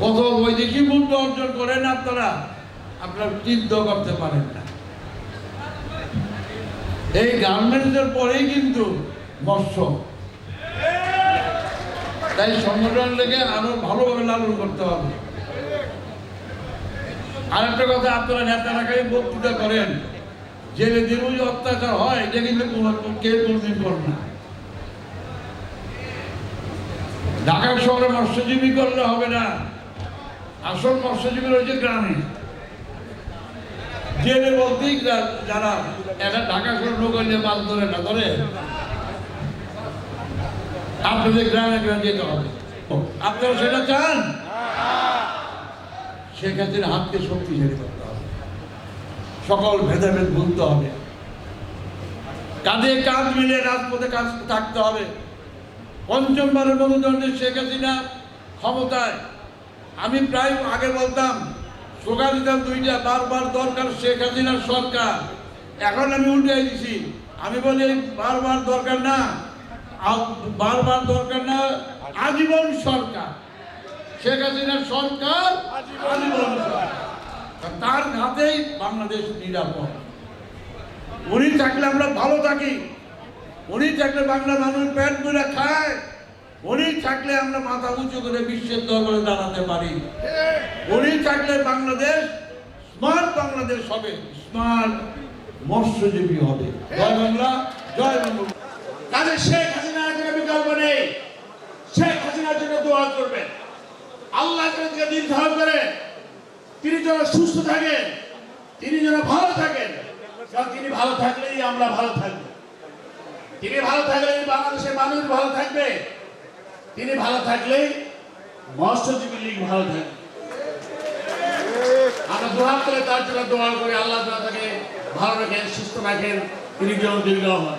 কত বৈদেশিক মুদ্রা অর্জন করেন আপনারা আপনারা চিন্তা করতে পারেন না। এই গার্মেন্টসের পরেই কিন্তু মৎস্য। তাই সংগঠন লেগে আরও ভালোভাবে লালন করতে হবে। আরেকটা কথা আপনারা নেতারা খালি বক্তৃতা করেন যে অত্যাচার হয়, এটা কিন্তু কোনো- কেউ কোনদিন করে না। ঢাকা শহরে মৎস্যজীবী করলে হবে না। আসল মৎস্যজীবী রয়েছে গ্রামে। জেলে বলতেই যারা এটা ঢাকা শহর লোক হইলে মাছ ধরে না, ধরে? আপনাদের গ্রামে গ্রামে যেতে হবে। আপনারা সেটা চান? সেক্ষেত্রে হাতকে শক্তিশালী করতে হবে। সকল ভেদাভেদ ভুলতে হবে। কাঁধে কাঁধ মিলে রাজপথে কাজ থাকতে হবে। পঞ্চমবারের যখন শেখ হাসিনা ক্ষমতায়। আমি প্রায় আগে বলতাম সোগা দিতাম দুইটা, বারবার দরকার শেখ হাসিনার সরকার। এখন আমি উল্টে দিছি। আমি বলি বারবার দরকার না বারবার দরকার না, আজীবন সরকার। শেখ হাসিনার সরকার, আজীবন সরকার। তার হাতেই বাংলাদেশ নিরাপদ। উনি থাকলে আমরা ভালো থাকি। উনি থাকলে বাংলা মানুষ পেট করে খায়। উনি থাকলে আমরা মাথা উঁচু করে বিশ্বের দরবারে দাঁড়াতে পারি। উনি থাকলে বাংলাদেশ স্মার্ট বাংলাদেশ হবে, স্মার্ট মৎস্যজীবী হবে। জয় বাংলা জয় বাংলা। কাজে শেখ হাসিনার কোনো বিকল্প নেই। শেখ হাসিনার জন্য দোয়া করবেন। আল্লাহ তাকে দীর্ঘায়ু করে তিনি যেন সুস্থ থাকেন, তিনি যেন ভালো থাকেন। তিনি ভালো থাকলেই আমরা ভালো থাকব। তিনি ভালো থাকলেই বাংলাদেশের মানুষ ভালো থাকবে। তিনি ভালো থাকলেই মৎস্যজীবী লীগ ভালো থাকবে। আমরা দোয়া করে তার জন্য দোয়া করি, আল্লাহ তাকে ভালো রাখেন, সুস্থ রাখেন, তিনি যেন দীর্ঘ হন